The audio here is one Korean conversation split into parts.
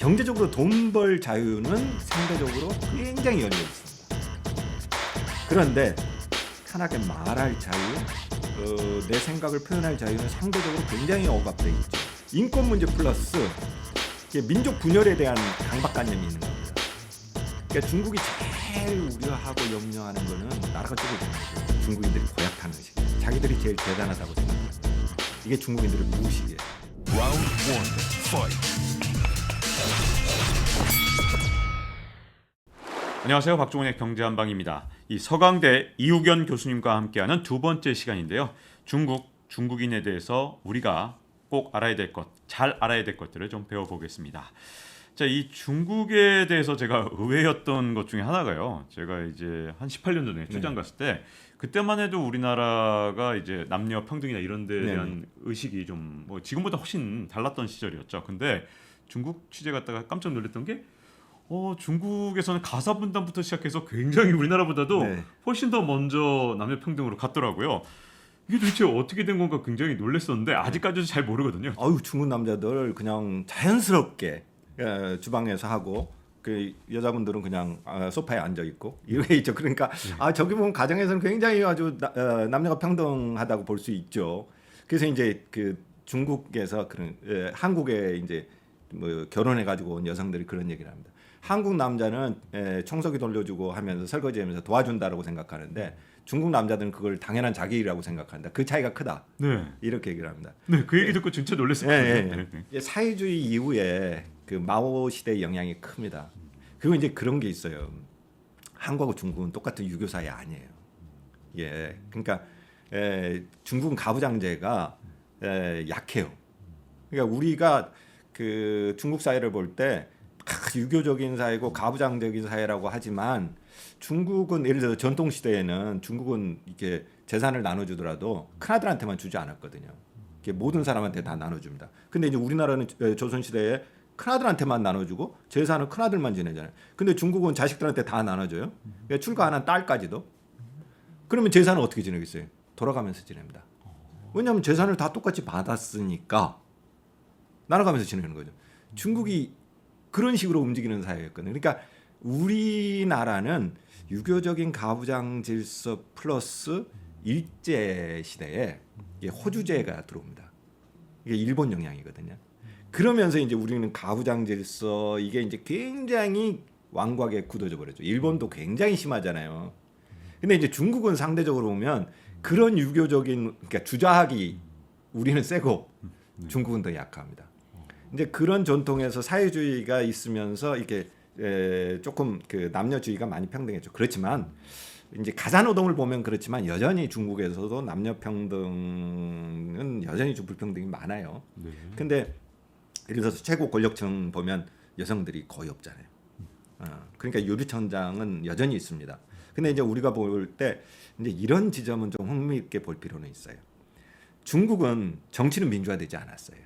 경제적으로 돈 벌 자유는 상대적으로 굉장히 열려 있습니다. 그런데 편하게 말할 자유, 어, 내 생각을 표현할 자유는 상대적으로 굉장히 억압돼 있죠. 인권 문제 플러스 민족 분열에 대한 강박관념이 있는 겁니다. 그러니까 중국이 제일 우려하고 염려하는 거는 나라가 쪼개지는. 중국인들이 고약하는 것이 자기들이 제일 대단하다고 거죠. 이게 중국인들의 무의식이에요. 안녕하세요. 박종훈의 경제한방입니다. 이 서강대 이우견 교수님과 함께하는 두 번째 시간인데요. 중국, 중국인에 대해서 우리가 꼭 알아야 될 것, 잘 알아야 될 것들을 좀 배워보겠습니다. 자, 이 중국에 대해서 제가 의외였던 것 중에 하나가요. 제가 이제 한 18년 전에 출장 갔을 때 그때만 해도 우리나라가 이제 남녀 평등이나 이런 데에 네. 대한 의식이 좀 뭐 지금보다 훨씬 달랐던 시절이었죠. 근데 중국 취재 갔다가 깜짝 놀랐던 게 어, 중국에서는 가사 분담부터 시작해서 굉장히 우리나라보다도 네. 훨씬 더 먼저 남녀 평등으로 갔더라고요. 이게 도대체 어떻게 된 건가 굉장히 놀랐었는데 아직까지도 잘 모르거든요. 아유 중국 남자들 그냥 자연스럽게 예, 주방에서 하고 그 여자분들은 그냥 아, 소파에 앉아 있고 이렇게 있죠. 그러니까 아 저기 보면 가정에서는 굉장히 아주 나- 어, 남녀가 평등하다고 볼 수 있죠. 그래서 이제 그 중국에서 그런 예, 한국에 이제 뭐 결혼해 가지고 온 여성들이 그런 얘기를 합니다. 한국 남자는 예, 청소기 돌려주고 하면서 설거지하면서 도와준다라고 생각하는데 중국 남자들은 그걸 당연한 자기 일이라고 생각한다. 그 차이가 크다. 네, 이렇게 얘기를 합니다. 네, 그 얘기 듣고 진짜 놀랐었거든요. 예, 예, 예. 네, 네. 사회주의 이후에 그 마오 시대의 영향이 큽니다. 그리고 이제 그런 게 있어요. 한국하고 중국은 똑같은 유교 사회 아니에요. 예, 그러니까 에, 중국은 가부장제가 에, 약해요. 그러니까 우리가 그 중국 사회를 볼때 유교적인 사회고 가부장적인 사회라고 하지만 중국은 예를 들어 전통 시대에는 중국은 이렇게 재산을 나눠주더라도 큰 아들한테만 주지 않았거든요. 이게 모든 사람한테 다 나눠줍니다. 근데 이제 우리나라는 에, 조선 시대에 큰 아들한테만 나눠주고 재산은 큰 아들만 지내잖아요. 근데 중국은 자식들한테 다 나눠줘요. 그러니까 출가 안한 딸까지도. 그러면 재산은 어떻게 지내겠어요? 돌아가면서 지냅니다. 왜냐하면 재산을 다 똑같이 받았으니까 나눠가면서 지내는 거죠. 중국이 그런 식으로 움직이는 사회였거든요. 그러니까 우리나라는 유교적인 가부장 질서 플러스 일제 시대에 호주제가 들어옵니다. 이게 일본 영향이거든요. 그러면서 이제 우리는 가부장 질서 이게 이제 굉장히 왕곽에 굳어져 버렸죠. 일본도 굉장히 심하잖아요. 근데 이제 중국은 상대적으로 보면 그런 유교적인 그러니까 주자학이 우리는 세고 중국은 더 약합니다. 이제 그런 전통에서 사회주의가 있으면서 이렇게 에, 조금 그 남녀주의가 많이 평등했죠. 그렇지만 이제 가사노동을 보면 그렇지만 여전히 중국에서도 남녀 평등은 여전히 좀 불평등이 많아요. 네. 근데 예를 들어서 최고 권력층 보면 여성들이 거의 없잖아요. 어, 그러니까 유리천장은 여전히 있습니다. 근데 이제 우리가 볼 때 이제 이런 지점은 좀 흥미있게 볼 필요는 있어요. 중국은 정치는 민주화되지 않았어요.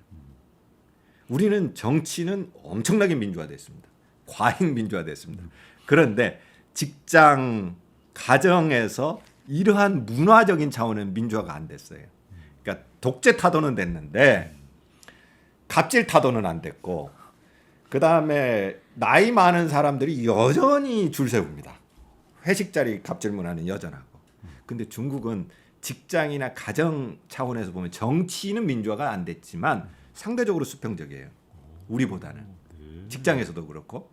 우리는 정치는 엄청나게 민주화됐습니다. 과잉 민주화됐습니다. 그런데 직장, 가정에서 이러한 문화적인 차원은 민주화가 안 됐어요. 그러니까 독재 타도는 됐는데 갑질 타도는 안 됐고 그 다음에 나이 많은 사람들이 여전히 줄 세웁니다. 회식 자리 갑질 문화는 여전하고. 근데 중국은 직장이나 가정 차원에서 보면 정치는 민주화가 안 됐지만 상대적으로 수평적이에요. 우리보다는 직장에서도 그렇고.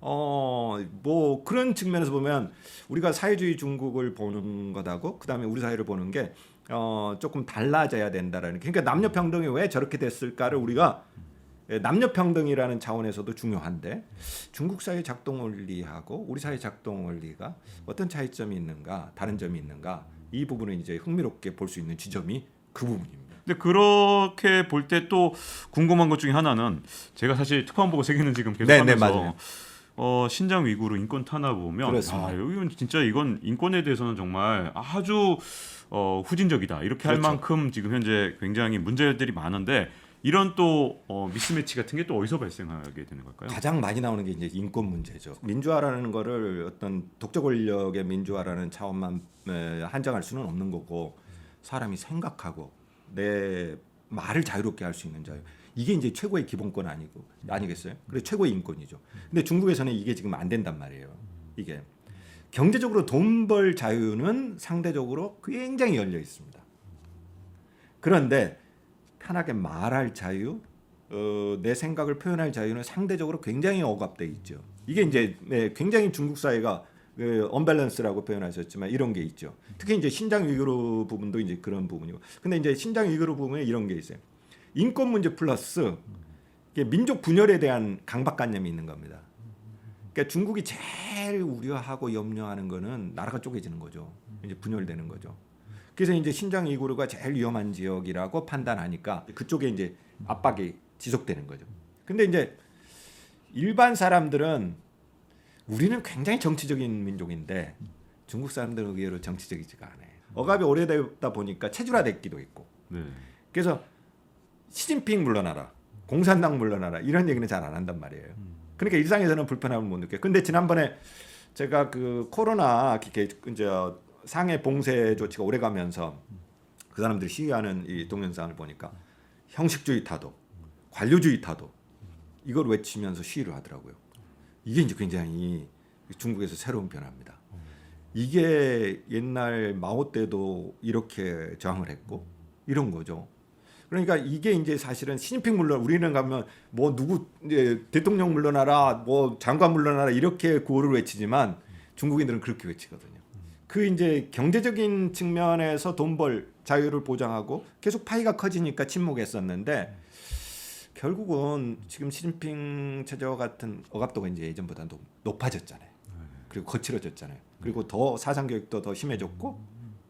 어, 뭐 그런 측면에서 보면 우리가 사회주의 중국을 보는 것하고 그다음에 우리 사회를 보는 게 어, 조금 달라져야 된다라는 게. 그러니까 남녀 평등이 왜 저렇게 됐을까를 우리가 예, 남녀 평등이라는 차원에서도 중요한데 중국 사회 작동 원리하고 우리 사회 작동 원리가 어떤 차이점이 있는가, 다른 점이 있는가 이 부분은 이제 흥미롭게 볼 수 있는 지점이 그 부분입니다. 근데 그렇게 볼 때 또 궁금한 것 중에 하나는 제가 사실 특파원 보고 세계는 지금 계속 네, 네, 하면서. 어, 신장 위구르 인권 탄압 보면 그렇습니다. 아, 진짜 이건 인권에 대해서는 정말 아주 어, 후진적이다 이렇게 할 그렇죠. 만큼 지금 현재 굉장히 문제들이 많은데 이런 또 어, 미스매치 같은 게 또 어디서 발생하게 되는 걸까요? 가장 많이 나오는 게 이제 인권 문제죠. 민주화라는 거를 어떤 독재 권력의 민주화라는 차원만 에, 한정할 수는 없는 거고 사람이 생각하고 내 말을 자유롭게 할 수 있는 자유. 이게 이제 최고의 기본권 아니고 아니겠어요? 그래 최고의 인권이죠. 근데 중국에서는 이게 지금 안 된단 말이에요. 이게 경제적으로 돈 벌 자유는 상대적으로 굉장히 열려 있습니다. 그런데 편하게 말할 자유, 어, 내 생각을 표현할 자유는 상대적으로 굉장히 억압돼 있죠. 이게 이제 네, 굉장히 중국 사회가 그 언밸런스라고 표현하셨지만 이런 게 있죠. 특히 이제 신장 위구르 부분도 이제 그런 부분이고. 근데 이제 신장 위구르 부분에 이런 게 있어요. 인권 문제 플러스 민족 분열에 대한 강박관념이 있는 겁니다. 그러니까 중국이 제일 우려하고 염려하는 거는 나라가 쪼개지는 거죠. 이제 분열되는 거죠. 그래서 이제 신장 위구르가 제일 위험한 지역이라고 판단하니까 그쪽에 이제 압박이 지속되는 거죠. 근데 이제 일반 사람들은 우리는 굉장히 정치적인 민족인데 중국 사람들은 의외로 정치적이지가 않아요. 억압이 오래되다 보니까 체질화됐기도 있고. 네. 그래서 시진핑 물러나라, 공산당 물러나라 이런 얘기는 잘 안 한단 말이에요. 그러니까 일상에서는 불편함을 못 느껴요. 근데 지난번에 제가 그 코로나 이렇게 이제 상해 봉쇄 조치가 오래가면서 그 사람들이 시위하는 이 동영상을 보니까 형식주의 타도, 관료주의 타도 이걸 외치면서 시위를 하더라고요. 이게 이제 굉장히 중국에서 새로운 변화입니다. 이게 옛날 마오 때도 이렇게 저항을 했고 이런 거죠. 그러니까 이게 이제 사실은 시진핑 물론 우리는 가면 뭐 누구 이제 대통령 물러나라 뭐 장관 물러나라 이렇게 구호를 외치지만 중국인들은 그렇게 외치거든요. 그 이제 경제적인 측면에서 돈 벌 자유를 보장하고 계속 파이가 커지니까 침묵했었는데 결국은 지금 시진핑 체제와 같은 억압도가 이제 예전보다 높- 높아졌잖아요. 그리고 거칠어졌잖아요. 그리고 더 사상 교육도 더 심해졌고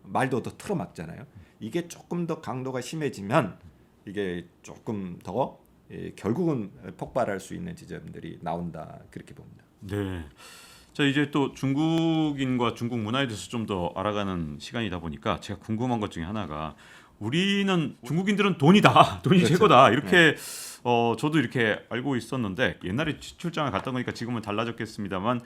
말도 더 틀어막잖아요. 이게 조금 더 강도가 심해지면 이게 조금 더 예, 결국은 폭발할 수 있는 지점들이 나온다 그렇게 봅니다. 네. 자 이제 또 중국인과 중국 문화에 대해서 좀 더 알아가는 시간이다 보니까 제가 궁금한 것 중에 하나가 우리는 중국인들은 돈이다, 돈이 그렇죠. 최고다 이렇게 어 저도 이렇게 알고 있었는데 옛날에 치- 출장을 갔다 보니까 지금은 달라졌겠습니다만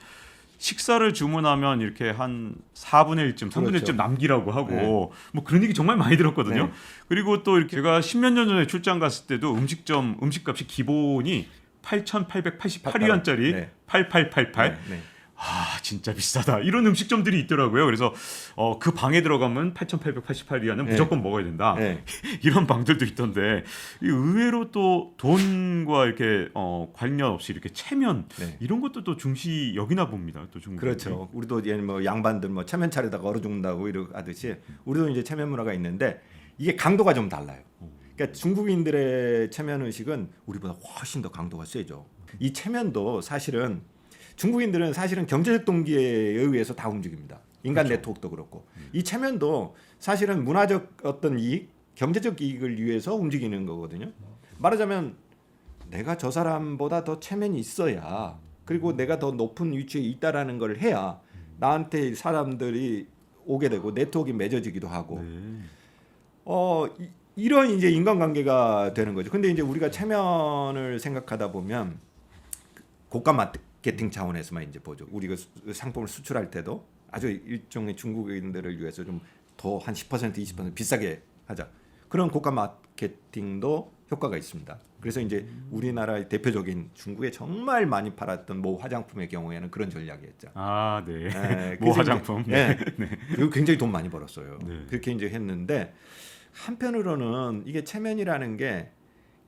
식사를 주문하면 이렇게 한 4분의 1쯤, 3분의 그렇죠. 1쯤 남기라고 하고 뭐 그런 얘기 정말 많이 들었거든요. 네. 그리고 또 이렇게 제가 10몇 년 전에 출장 갔을 때도 음식점 음식값이 기본이 8,888위안짜리 네. 8888. 네, 네. 아 진짜 비싸다 이런 음식점들이 있더라고요. 그래서 어, 그 방에 들어가면 8,888위안은 네. 무조건 먹어야 된다. 네. 이런 방들도 있던데 이 의외로 또 돈과 이렇게 어, 관련 없이 이렇게 체면 네. 이런 것도 또 중시 여기나 봅니다. 또 중국 그렇죠. 우리도 얘뭐 양반들 뭐 체면 차리다가 얼어 죽는다고 이렇게 하듯이 우리도 이제 체면 문화가 있는데 이게 강도가 좀 달라요. 그러니까 중국인들의 체면 의식은 우리보다 훨씬 더 강도가 세죠. 이 체면도 사실은 중국인들은 사실은 경제적 동기에 의해서 다 움직입니다. 인간 네트워크도 그렇고 이 체면도 사실은 문화적 어떤 이익, 경제적 이익을 위해서 움직이는 거거든요. 말하자면 내가 저 사람보다 더 체면이 있어야 그리고 내가 더 높은 위치에 있다라는 걸 해야 나한테 사람들이 오게 되고 네트워크가 맺어지기도 하고 네. 어 이, 이런 이제 인간관계가 되는 거죠. 근데 이제 우리가 체면을 생각하다 보면 고가 마 케팅 차원에서만 이제 보죠. 우리가 수- 상품을 수출할 때도 아주 일종의 중국인들을 위해서 좀 더 한 10% 20% 비싸게 하자. 그런 고가 마케팅도 효과가 있습니다. 그래서 이제 우리나라의 대표적인 중국에 정말 많이 팔았던 모 화장품의 경우에는 그런 전략이었죠. 아 네. 네, 모 화장품. 이제, 네. 그리고 굉장히 돈 많이 벌었어요. 네. 그렇게 이제 했는데 한편으로는 이게 체면이라는 게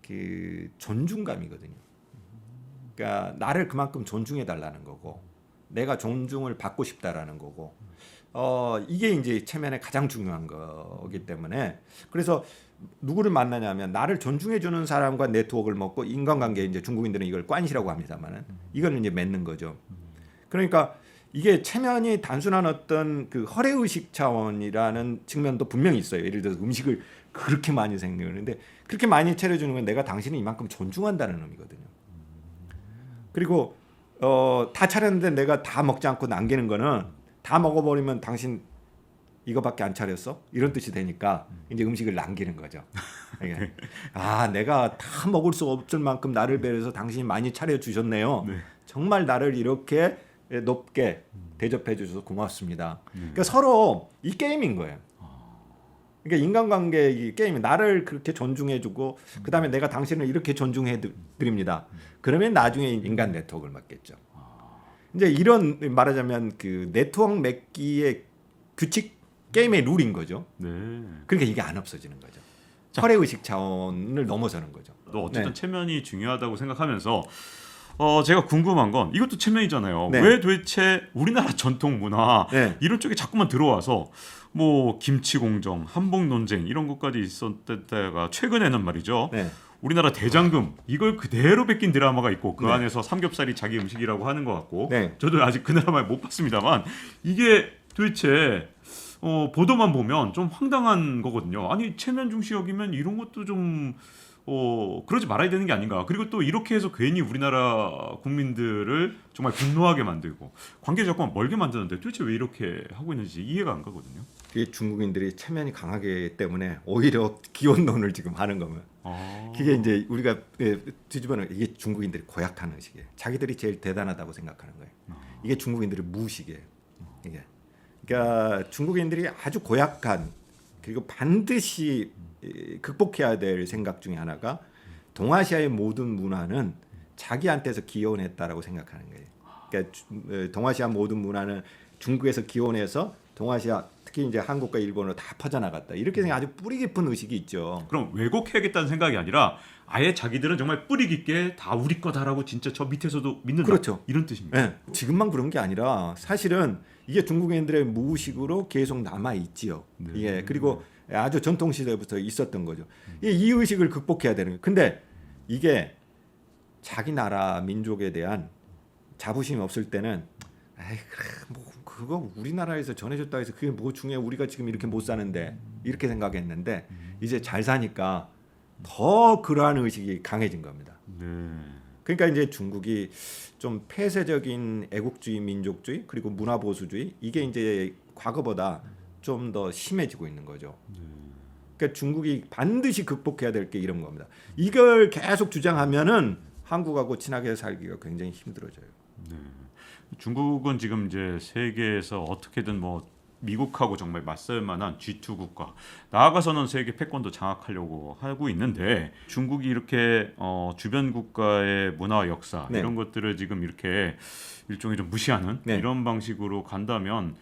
그 존중감이거든요. 그러니까 나를 그만큼 존중해 달라는 거고 내가 존중을 받고 싶다라는 거고 어 이게 이제 체면의 가장 중요한 거기 때문에 그래서 누구를 만나냐면 나를 존중해 주는 사람과 네트워크를 먹고 인간관계 이제 중국인들은 이걸 관시라고 합니다만은 이거는 이제 맺는 거죠. 그러니까 이게 체면이 단순한 어떤 그 허례 의식 차원이라는 측면도 분명히 있어요. 예를 들어서 음식을 그렇게 많이 생기는데 그렇게 많이 차려주는 건 내가 당신을 이만큼 존중한다는 의미거든요. 그리고 어, 다 차렸는데 내가 다 먹지 않고 남기는 거는 다 먹어버리면 당신 이거밖에 안 차렸어? 이런 뜻이 되니까 이제 음식을 남기는 거죠. 이게, 아 내가 다 먹을 수 없을 만큼 나를 배려해서 당신이 많이 차려 주셨네요. 네. 정말 나를 이렇게 높게 대접해 주셔서 고맙습니다. 그러니까 서로 이 게임인 거예요. 그러니까 인간관계 이 게임이 나를 그렇게 존중해주고 그다음에 내가 당신을 이렇게 존중해 드- 드립니다. 그러면 나중에 인간 네트워크를 맡겠죠. 이제 이런 말하자면 그 네트워크 맺기의 규칙 게임의 룰인 거죠. 네. 그러니까 이게 안 없어지는 거죠. 자. 철의 의식 차원을 넘어서는 거죠. 또 어쨌든 네. 체면이 중요하다고 생각하면서 어 제가 궁금한 건 이것도 체면이잖아요. 네. 왜 도대체 우리나라 전통 문화 네. 이런 쪽에 자꾸만 들어와서 뭐 김치 공정, 한복 논쟁 이런 것까지 있었던 때가 최근에는 말이죠. 네. 우리나라 대장금 이걸 그대로 베낀 드라마가 있고 그 네. 안에서 삼겹살이 자기 음식이라고 하는 것 같고 네. 저도 아직 그 드라마를 못 봤습니다만 이게 도대체 어, 보도만 보면 좀 황당한 거거든요. 아니 체면 중시 여기면 이런 것도 좀 어, 그러지 말아야 되는 게 아닌가. 그리고 또 이렇게 해서 괜히 우리나라 국민들을 정말 분노하게 만들고 관계 자꾸만 멀게 만드는데 도대체 왜 이렇게 하고 있는지 이해가 안 가거든요. 그게 중국인들이 체면이 강하기 때문에 오히려 기원론을 지금 하는 거면 아, 그게 이제 우리가 예, 뒤집어는 이게 중국인들이 고약한 의식이에요. 자기들이 제일 대단하다고 생각하는 거예요. 이게 중국인들의 무식이에요. 이게 그러니까 중국인들이 아주 고약한 그리고 반드시 이, 극복해야 될 생각 중에 하나가 동아시아의 모든 문화는 자기한테서 기원했다라고 생각하는 거예요. 그러니까 동아시아 모든 문화는 중국에서 기원해서 동아시아 특히 이제 한국과 일본으로 다 퍼져나갔다. 이렇게 생각 아주 뿌리 깊은 의식이 있죠. 그럼 왜곡해야겠다는 생각이 아니라 아예 자기들은 정말 뿌리 깊게 다 우리 거다라고 진짜 저 밑에서도 믿는다. 그렇죠. 이런 뜻입니다. 네, 지금만 그런 게 아니라 사실은 이게 중국인들의 무의식으로 계속 남아 있지요. 네. 예, 그리고 아주 전통 시대부터 있었던 거죠. 이, 이 의식을 극복해야 되는 거예요. 근데 이게 자기 나라 민족에 대한 자부심이 없을 때는 에이 그래 뭐 그거 우리나라에서 전해줬다 해서 그게 뭐 중요해 우리가 지금 이렇게 못 사는데 이렇게 생각했는데 이제 잘 사니까 더 그러한 의식이 강해진 겁니다. 네. 그러니까 이제 중국이 좀 폐쇄적인 애국주의, 민족주의 그리고 문화 보수주의 이게 이제 과거보다 좀 더 심해지고 있는 거죠. 그러니까 중국이 반드시 극복해야 될 게 이런 겁니다. 이걸 계속 주장하면은 한국하고 친하게 살기가 굉장히 힘들어져요. 중국은 지금 이제 세계에서 어떻게든 뭐 미국하고 정말 맞설 만한 G2 국가 나아가서는 세계 패권도 장악하려고 하고 있는데 중국이 이렇게 어, 주변 국가의 문화와 역사 네. 이런 것들을 지금 이렇게 일종의 좀 무시하는 네. 이런 방식으로 간다면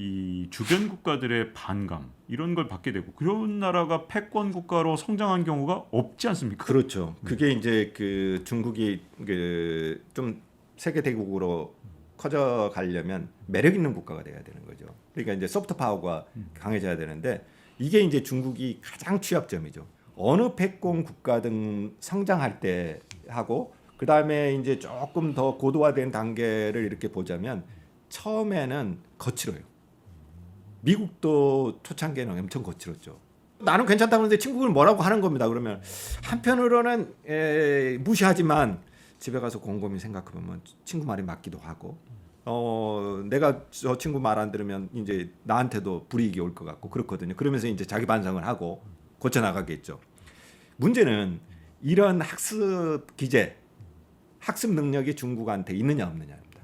이 주변 국가들의 반감 이런 걸 받게 되고 그런 나라가 패권 국가로 성장한 경우가 없지 않습니까? 그렇죠. 그게 이제 그 중국이 그 좀 세계 대국으로 커져 가려면 매력 있는 국가가 돼야 되는 거죠. 그러니까 이제 소프트 파워가 강해져야 되는데 이게 이제 중국이 가장 취약점이죠. 어느 패권 국가든 성장할 때 하고 그 다음에 이제 조금 더 고도화된 단계를 이렇게 보자면 처음에는 거칠어요. 미국도 초창기에는 엄청 거칠었죠. 나는 괜찮다고 하는데 친구를 뭐라고 하는 겁니다. 그러면 한편으로는 에, 무시하지만 집에 가서 곰곰이 생각해보면 친구 말이 맞기도 하고 어 내가 저 친구 말 안 들으면 이제 나한테도 불이익이 올 것 같고 그렇거든요. 그러면서 이제 자기 반성을 하고 고쳐 나가겠죠. 문제는 이런 학습 기제, 학습 능력이 중국한테 있느냐 없느냐입니다.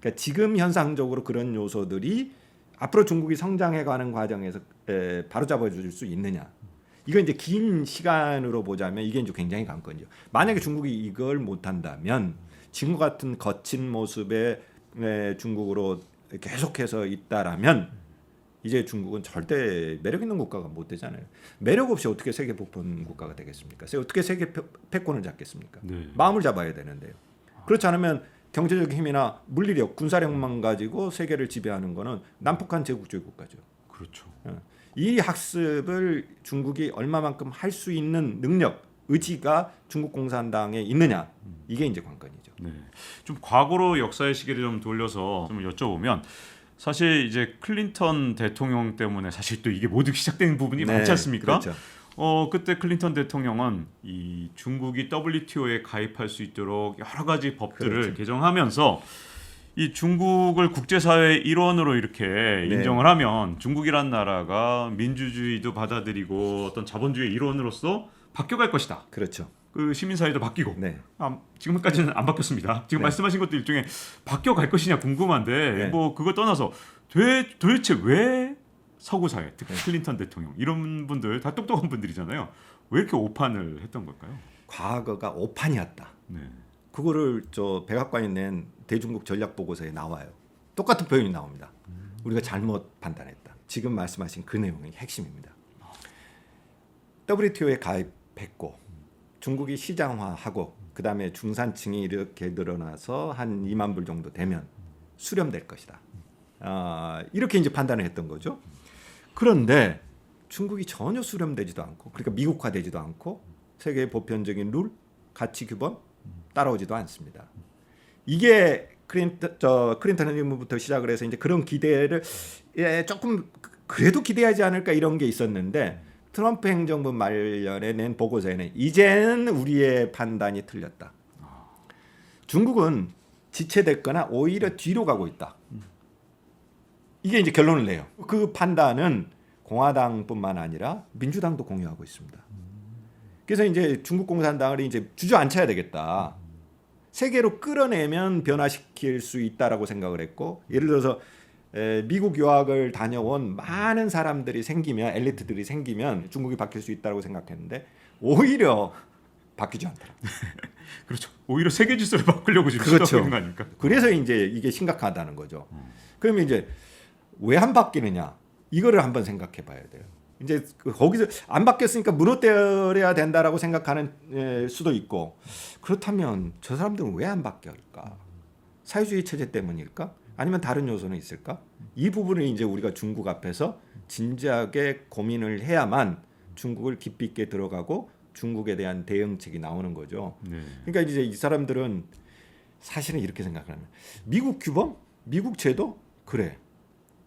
그러니까 지금 현상적으로 그런 요소들이 앞으로 중국이 성장해가는 과정에서 에, 바로잡아 줄 수 있느냐? 이건 이제 긴 시간으로 보자면 이게 이제 굉장히 관건이죠. 만약에 중국이 이걸 못한다면 지금 같은 거친 모습의 에, 중국으로 계속해서 있다라면 이제 중국은 절대 매력 있는 국가가 못 되잖아요. 매력 없이 어떻게 세계 폭풍 국가가 되겠습니까? 어떻게 세계 패- 패권을 잡겠습니까? 네. 마음을 잡아야 되는데요. 그렇지 않으면 경제적 힘이나 물리력, 군사력만 가지고 세계를 지배하는 거는 난폭한 제국주의 국가죠. 그렇죠. 이 학습을 중국이 얼마만큼 할 수 있는 능력, 의지가 중국 공산당에 있느냐 이게 이제 관건이죠. 네. 좀 과거로 역사의 시계를 좀 돌려서 좀 여쭤보면 사실 이제 클린턴 대통령 때문에 사실 또 이게 모두 시작된 부분이 많지 않습니까? 그렇죠. 어 그때 클린턴 대통령은 이 중국이 WTO에 가입할 수 있도록 여러 가지 법들을 그렇죠. 개정하면서 이 중국을 국제사회의 일원으로 이렇게 네. 인정을 하면 중국이란 나라가 민주주의도 받아들이고 어떤 자본주의 일원으로서 바뀌어갈 것이다. 그렇죠. 그 시민사회도 바뀌고 네. 아, 지금까지는 안 바뀌었습니다. 지금 네. 말씀하신 것도 일종의 바뀌어 갈 것이냐 궁금한데 네. 뭐 그거 떠나서 도, 도대체 왜 서구 사회, 특히 네. 클린턴 대통령 이런 분들 다 똑똑한 분들이잖아요. 왜 이렇게 오판을 했던 걸까요? 과거가 오판이었다. 네. 그거를 저 백악관이 낸 대중국 전략 보고서에 나와요. 똑같은 표현이 나옵니다. 우리가 잘못 판단했다. 지금 말씀하신 그 내용이 핵심입니다. WTO에 가입했고 중국이 시장화하고 그다음에 중산층이 이렇게 늘어나서 한 2만 불 정도 되면 수렴될 것이다. 아, 이렇게 이제 판단을 했던 거죠. 그런데 중국이 전혀 수렴되지도 않고 그러니까 미국화되지도 않고 세계 보편적인 룰, 가치 규범 따라오지도 않습니다. 이게 클린턴 저 클린턴 행정부부터 시작을 해서 이제 그런 기대를 예, 조금 그래도 기대하지 않을까 이런 게 있었는데 트럼프 행정부 말년에 낸 보고서에는 이제는 우리의 판단이 틀렸다. 중국은 지체됐거나 오히려 뒤로 가고 있다. 이게 이제 결론을 내요. 그 판단은 공화당뿐만 아니라 민주당도 공유하고 있습니다. 그래서 이제 중국 공산당을 이제 주저앉혀야 되겠다. 세계로 끌어내면 변화시킬 수 있다라고 생각을 했고 예를 들어서 에, 미국 유학을 다녀온 많은 사람들이 생기면 엘리트들이 생기면 중국이 바뀔 수 있다라고 생각했는데 오히려 바뀌지 않더라. 그렇죠. 오히려 세계 질서를 바꾸려고 지금 그렇죠. 시도하는 거 아닙니까? 그래서 이제 이게 심각하다는 거죠. 그러면 이제 왜 안 바뀌느냐? 이거를 한번 생각해 봐야 돼요. 이제 그 거기서 안 바뀌었으니까 무너뜨려야 된다라고 생각하는 에, 수도 있고 그렇다면 저 사람들은 왜 안 바뀌었을까? 사회주의 체제 때문일까? 아니면 다른 요소는 있을까? 이 부분을 이제 우리가 중국 앞에서 진지하게 고민을 해야만 중국을 깊이 있게 들어가고 중국에 대한 대응책이 나오는 거죠. 네. 그러니까 이제 이 사람들은 사실은 이렇게 생각하는 거예요. 미국 규범, 미국 제도 그래.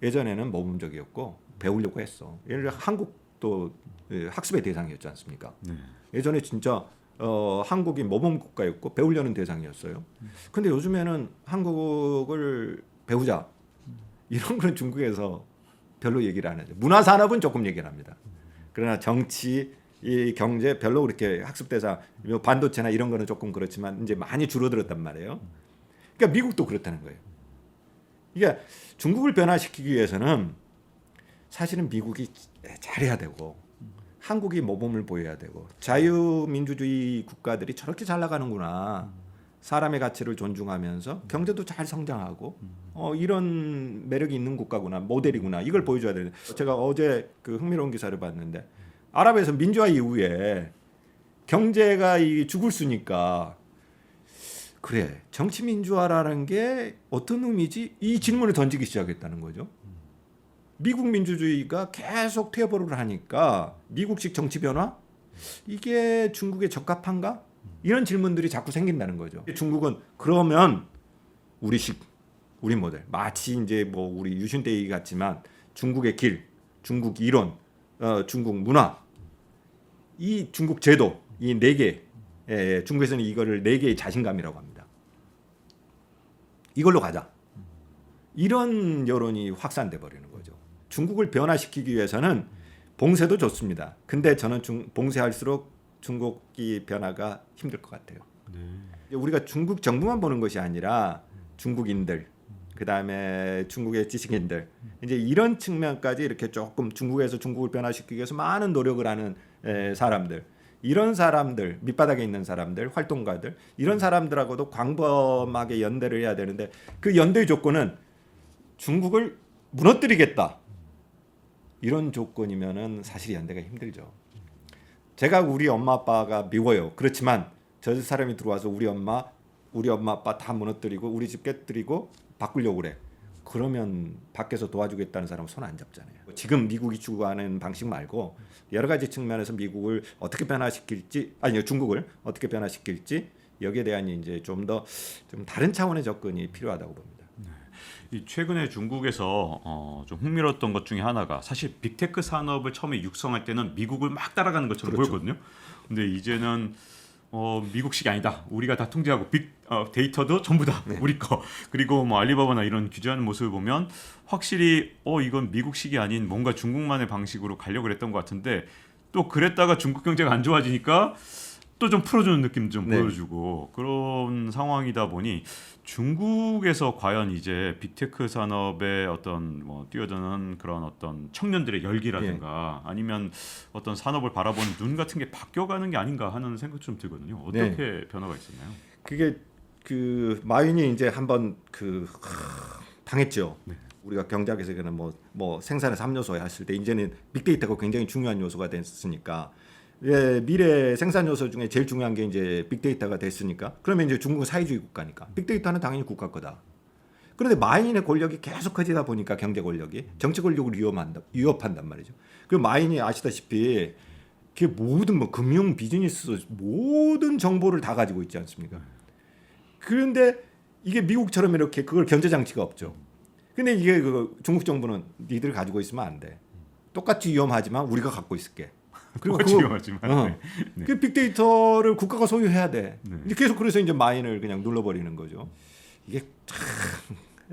예전에는 모범적이었고 배우려고 했어. 예를 들어 한국도 예, 학습의 대상이었지 않습니까? 네. 예전에 진짜 어, 한국이 모범 국가였고 배우려는 대상이었어요. 근데 요즘에는 한국을 배우자 이런 건 중국에서 별로 얘기를 안 하죠. 문화 산업은 조금 얘기를 합니다. 그러나 정치, 이 경제 별로 그렇게 학습 대상, 뭐 반도체나 이런 거는 조금 그렇지만 이제 많이 줄어들었단 말이에요. 그러니까 미국도 그렇다는 거예요. 그러니까 중국을 변화시키기 위해서는 사실은 미국이 잘해야 되고 한국이 모범을 보여야 되고 자유민주주의 국가들이 저렇게 잘 나가는구나. 사람의 가치를 존중하면서 경제도 잘 성장하고 어, 이런 매력이 있는 국가구나 모델이구나 이걸 보여줘야 되는 제가 어제 그 흥미로운 기사를 봤는데 아랍에서 민주화 이후에 경제가 이 죽을 수니까 그래 정치 민주화라는 게 어떤 의미지 이 질문을 던지기 시작했다는 거죠. 미국 민주주의가 계속 퇴보를 하니까 미국식 정치 변화 이게 중국에 적합한가 이런 질문들이 자꾸 생긴다는 거죠. 중국은 그러면 우리식 우리 모델 마치 이제 뭐 우리 유신대이 같지만 중국의 길, 중국 이론, 어, 중국 문화 이 중국 제도 이 네 개, 예, 중국에서는 이거를 네 개의 자신감이라고 합니다. 이걸로 가자. 이런 여론이 확산돼 버리는 거죠. 중국을 변화시키기 위해서는 봉쇄도 좋습니다. 근데 저는 중, 봉쇄할수록 중국이 변화가 힘들 것 같아요. 네. 우리가 중국 정부만 보는 것이 아니라 중국인들, 그 다음에 중국의 지식인들, 이제 이런 측면까지 이렇게 조금 중국에서 중국을 변화시키기 위해서 많은 노력을 하는 에, 사람들, 이런 사람들, 밑바닥에 있는 사람들, 활동가들, 이런 사람들하고도 광범하게 연대를 해야 되는데 그 연대 조건은 중국을 무너뜨리겠다. 이런 조건이면은 사실 연대가 힘들죠. 제가 우리 엄마 아빠가 미워요. 그렇지만 저 사람이 들어와서 우리 엄마, 우리 엄마 아빠 다 무너뜨리고 우리 집 깨뜨리고 바꾸려고 그래. 그러면 밖에서 도와주겠다는 사람은 손안 잡잖아요. 지금 미국이 추구하는 방식 말고 여러 가지 측면에서 미국을 어떻게 변화시킬지 아니요 중국을 어떻게 변화시킬지 여기에 대한 이제 좀더좀 다른 차원의 접근이 필요하다고 봅니다. 이 최근에 중국에서 어, 좀 흥미로웠던 것 중에 하나가 사실 빅테크 산업을 처음에 육성할 때는 미국을 막 따라가는 것처럼 그렇죠. 보였거든요. 근데 이제는 어, 미국식이 아니다. 우리가 다 통제하고 빅 어, 데이터도 전부 다 네. 우리 거. 그리고 뭐 알리바바나 이런 규제하는 모습을 보면 확실히 어 이건 미국식이 아닌 뭔가 중국만의 방식으로 가려고 그랬던 것 같은데 또 그랬다가 중국 경제가 안 좋아지니까 또 좀 풀어주는 느낌 좀 네. 보여주고 그런 상황이다 보니 중국에서 과연 이제 빅테크 산업의 어떤 뭐 뛰어드는 그런 어떤 청년들의 열기라든가 예. 아니면 어떤 산업을 바라보는 눈 같은 게 바뀌어가는 게 아닌가 하는 생각 좀 들거든요. 어떻게 네. 변화가 있었나요? 그게 그 마윈이 이제 한번 그 하, 당했죠. 네. 우리가 경제학에서 그는 뭐 뭐 생산의 3요소 했을 때 이제는 빅데이터가 굉장히 중요한 요소가 됐으니까 예, 미래 생산 요소 중에 제일 중요한 게 이제 빅데이터가 됐으니까 그러면 이제 중국은 사회주의 국가니까 빅데이터는 당연히 국가 거다. 그런데 마인의 권력이 계속 커지다 보니까 경제 권력이 정치 권력을 위협한다, 위협한단 말이죠. 그 마인이 아시다시피 그 모든 뭐 금융 비즈니스 모든 정보를 다 가지고 있지 않습니까? 그런데 이게 미국처럼 이렇게 그걸 견제 장치가 없죠. 근데 이게 그 중국 정부는 니들 가지고 있으면 안 돼. 똑같이 위험하지만 우리가 갖고 있을게. 똑같이 그거- 위험하지만 어. 네. 네. 그 빅데이터를 국가가 소유해야 돼. 네. 계속 그래서 이제 마인을 그냥 눌러버리는 거죠. 이게 참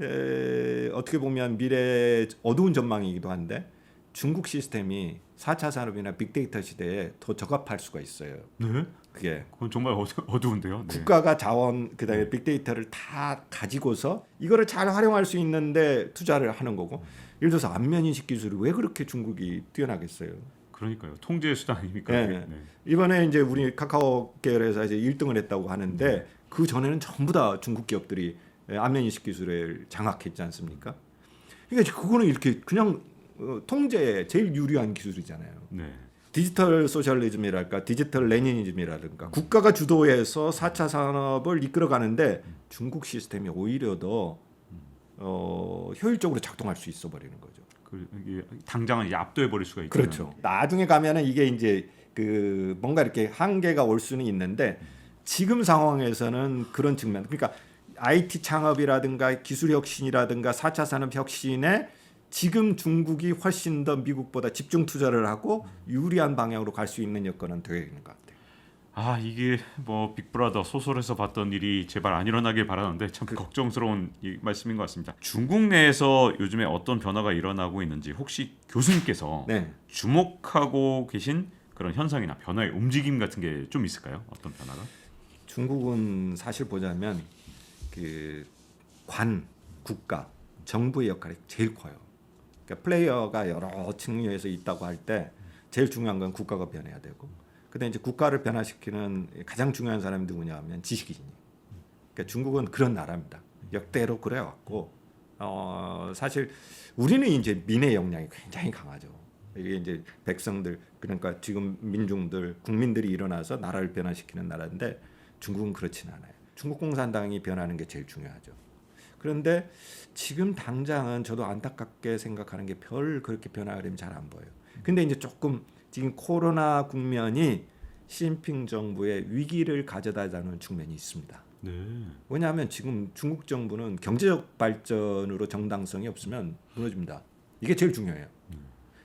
에, 어떻게 보면 미래 어두운 전망이기도 한데 중국 시스템이 4차 산업이나 빅데이터 시대에 더 적합할 수가 있어요. 네? 그게 그건 정말 어두, 어두운데요. 네. 국가가 자원 그다음에 빅데이터를 다 가지고서 이거를 잘 활용할 수 있는데 투자를 하는 거고 예를 들어서 안면 인식 기술이 왜 그렇게 중국이 뛰어나겠어요? 그러니까요. 통제 수단 아닙니까? 네. 그게? 네. 이번에 이제 우리 카카오 계열에서 이제 1등을 했다고 하는데 그 전에는 전부 다 중국 기업들이 안면 인식 기술을 장악했지 않습니까? 그러니까 그거는 이렇게 그냥 어, 통제에 제일 유리한 기술이잖아요. 네. 디지털 소셜리즘이랄까 디지털 레니니즘이라든가 국가가 주도해서 4차 산업을 이끌어가는데 중국 시스템이 오히려 더 어, 효율적으로 작동할 수 있어 버리는 거죠. 그 당장은 압도해 버릴 수가 있죠. 그렇죠. 나중에 가면은 이게 이제 그 뭔가 이렇게 한계가 올 수는 있는데 지금 상황에서는 그런 측면. 그러니까 IT 창업이라든가 기술 혁신이라든가 4차 산업 혁신에 지금 중국이 훨씬 더 미국보다 집중 투자를 하고 유리한 방향으로 갈 수 있는 여건은 되어 있는 것 같아요. 아 이게 뭐 빅브라더 소설에서 봤던 일이 제발 안 일어나길 바라는데 참 걱정스러운 이 말씀인 것 같습니다. 중국 내에서 요즘에 어떤 변화가 일어나고 있는지 혹시 교수님께서 네. 주목하고 계신 그런 현상이나 변화의 움직임 같은 게 좀 있을까요? 어떤 변화가? 중국은 사실 보자면 그 관, 국가, 정부의 역할이 제일 커요. 그러니까 플레이어가 여러 측면에서 있다고 할 때 제일 중요한 건 국가가 변해야 되고, 근데 이제 국가를 변화시키는 가장 중요한 사람이 누구냐 하면 지식인이. 그러니까 중국은 그런 나라입니다. 역대로 그래왔고, 어 사실 우리는 이제 민의 역량이 굉장히 강하죠. 이게 이제 백성들 그러니까 지금 민중들 국민들이 일어나서 나라를 변화시키는 나라인데 중국은 그렇지는 않아요. 중국 공산당이 변하는 게 제일 중요하죠. 그런데 지금 당장은 저도 안타깝게 생각하는 게 별 그렇게 변화가 되면 잘 안 보여요. 근데 이제 조금 지금 코로나 국면이 시진핑 정부의 위기를 가져다주는 측면이 있습니다. 네. 왜냐하면 지금 중국 정부는 경제적 발전으로 정당성이 없으면 무너집니다. 이게 제일 중요해요.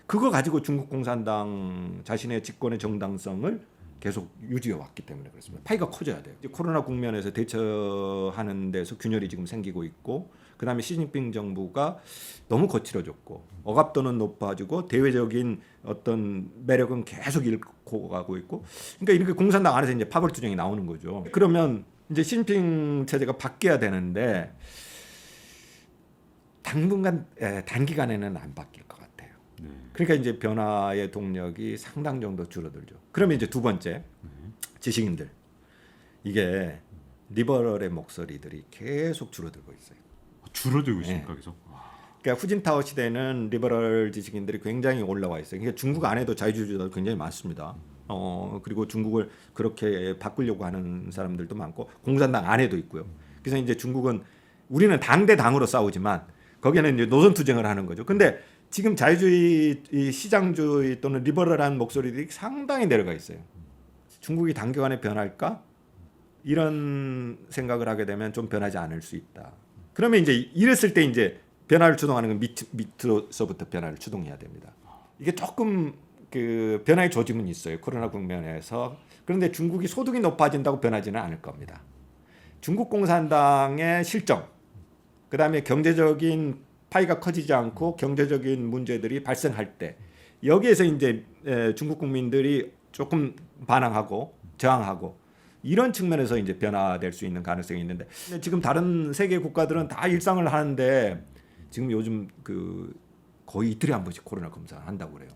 그거 가지고 중국 공산당 자신의 집권의 정당성을 계속 유지해 왔기 때문에 그렇습니다. 파이가 커져야 돼요. 코로나 국면에서 대처하는 데서 균열이 지금 생기고 있고 그다음에 시진핑 정부가 너무 거칠어졌고 억압도는 높아지고 대외적인 어떤 매력은 계속 잃고 가고 있고 그러니까 이렇게 공산당 안에서 이제 파벌 투쟁이 나오는 거죠. 그러면 이제 시진핑 체제가 바뀌어야 되는데 당분간 에, 단기간에는 안 바뀔 것 같아요. 네. 그러니까 이제 변화의 동력이 상당 정도 줄어들죠. 그러면 이제 두 번째 지식인들 이게 리버럴의 목소리들이 계속 줄어들고 있어요. 줄어들고 있습니까 네. 계속? 와. 그러니까 후진타오 시대는 리버럴 지식인들이 굉장히 올라와 있어요. 그러니까 중국 안에도 자유주의자들 굉장히 많습니다. 어 그리고 중국을 그렇게 바꾸려고 하는 사람들도 많고 공산당 안에도 있고요. 그래서 이제 중국은 우리는 당대 당으로 싸우지만 거기는 이제 노선 투쟁을 하는 거죠. 근데 지금 자유주의 이 시장주의 또는 리버럴한 목소리들이 상당히 내려가 있어요. 중국이 단기간에 변할까? 이런 생각을 하게 되면 좀 변하지 않을 수 있다. 그러면 이제 이랬을 때 이제 변화를 주동하는 건 밑, 밑으로서부터 변화를 주동해야 됩니다. 이게 조금 그 변화의 조짐은 있어요. 코로나 국면에서. 그런데 중국이 소득이 높아진다고 변하지는 않을 겁니다. 중국 공산당의 실정, 그 다음에 경제적인 파이가 커지지 않고 경제적인 문제들이 발생할 때 여기에서 이제 에, 중국 국민들이 조금 반항하고 저항하고 이런 측면에서 이제 변화될 수 있는 가능성이 있는데 지금 다른 세계 국가들은 다 일상을 하는데 지금 요즘 그 거의 이틀에 한 번씩 코로나 검사 한다고 그래요.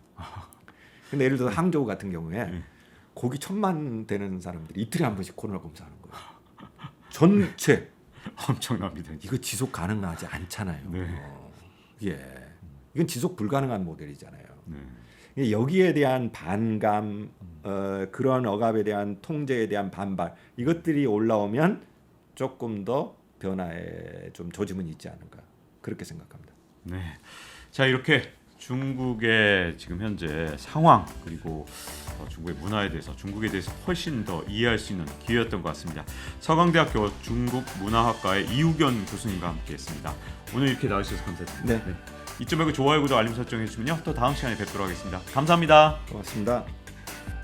근데 예를 들어 항저우 같은 경우에 거기 천만 되는 사람들이 이틀에 한 번씩 코로나 검사하는 거예요. 전체 엄청납니다. 이거 지속 가능하지 않잖아요. 네. 어, 예, 이건 지속 불가능한 모델이잖아요. 네. 예, 여기에 대한 반감, 어, 그런 억압에 대한 통제에 대한 반발 이것들이 올라오면 조금 더 변화에 좀 조짐은 있지 않을까 그렇게 생각합니다. 네. 자 이렇게 중국의 지금 현재 상황 그리고 어, 중국의 문화에 대해서 중국에 대해서 훨씬 더 이해할 수 있는 기회였던 것 같습니다. 서강대학교 중국문화학과의 이우견 교수님과 함께했습니다. 오늘 이렇게 나와주셔서 감사드립니다. 네. 이쯤 말고 좋아요, 구독, 알림 설정 해주시면요. 또 다음 시간에 뵙도록 하겠습니다. 감사합니다. 고맙습니다.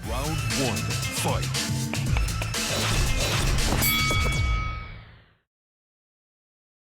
Round one, fight.